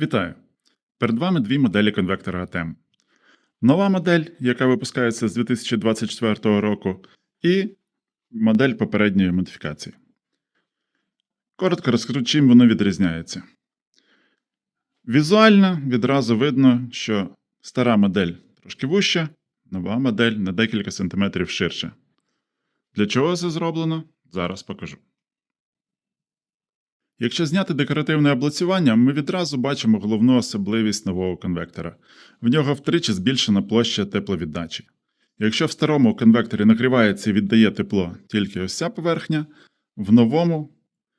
Вітаю! Перед вами дві моделі конвектора ATEM. Нова модель, яка випускається з 2024 року, і модель попередньої модифікації. Коротко розкажу, чим воно відрізняється. Візуально відразу видно, що стара модель трошки вуща, нова модель на декілька сантиметрів ширша. Для чого це зроблено? Зараз покажу. Якщо зняти декоративне облицювання, ми відразу бачимо головну особливість нового конвектора. В нього втричі збільшена площа тепловіддачі. Якщо в старому конвекторі нагрівається і віддає тепло тільки ось ця поверхня, в новому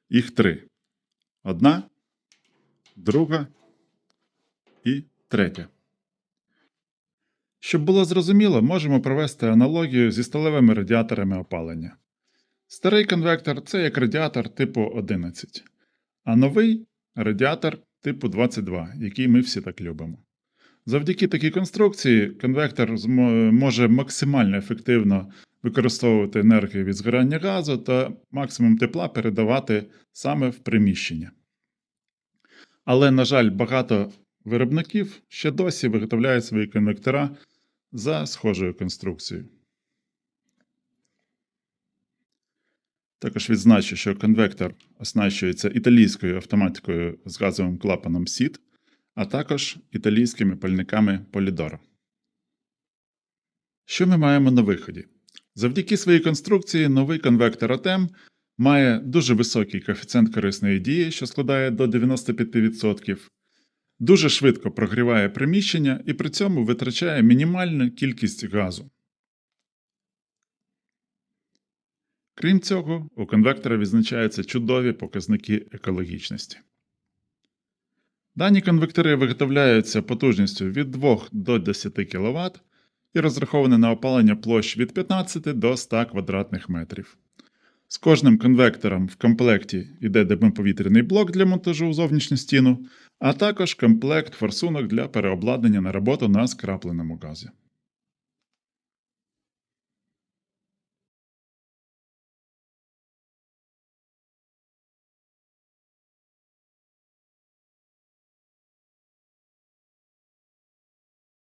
їх три: одна, друга і третя. Щоб було зрозуміло, можемо провести аналогію зі сталевими радіаторами опалення. Старий конвектор це як радіатор типу 11, а новий радіатор типу 22, який ми всі так любимо. Завдяки такій конструкції конвектор може максимально ефективно використовувати енергію від згорання газу та максимум тепла передавати саме в приміщення. Але, на жаль, багато виробників ще досі виготовляють свої конвектора за схожою конструкцією. Також відзначу, що конвектор оснащується італійською автоматикою з газовим клапаном SID, а також італійськими пальниками Polidoro. Що ми маємо на виході? Завдяки своїй конструкції новий конвектор ATEM має дуже високий коефіцієнт корисної дії, що складає до 95%, дуже швидко прогріває приміщення і при цьому витрачає мінімальну кількість газу. Крім цього, у конвектора відзначаються чудові показники екологічності. Дані конвектори виготовляються потужністю від 2 до 10 кВт і розраховані на опалення площ від 15 до 100 квадратних метрів. З кожним конвектором в комплекті йде димоповітряний блок для монтажу у зовнішню стіну, а також комплект форсунок для переобладнання на роботу на скрапленому газі.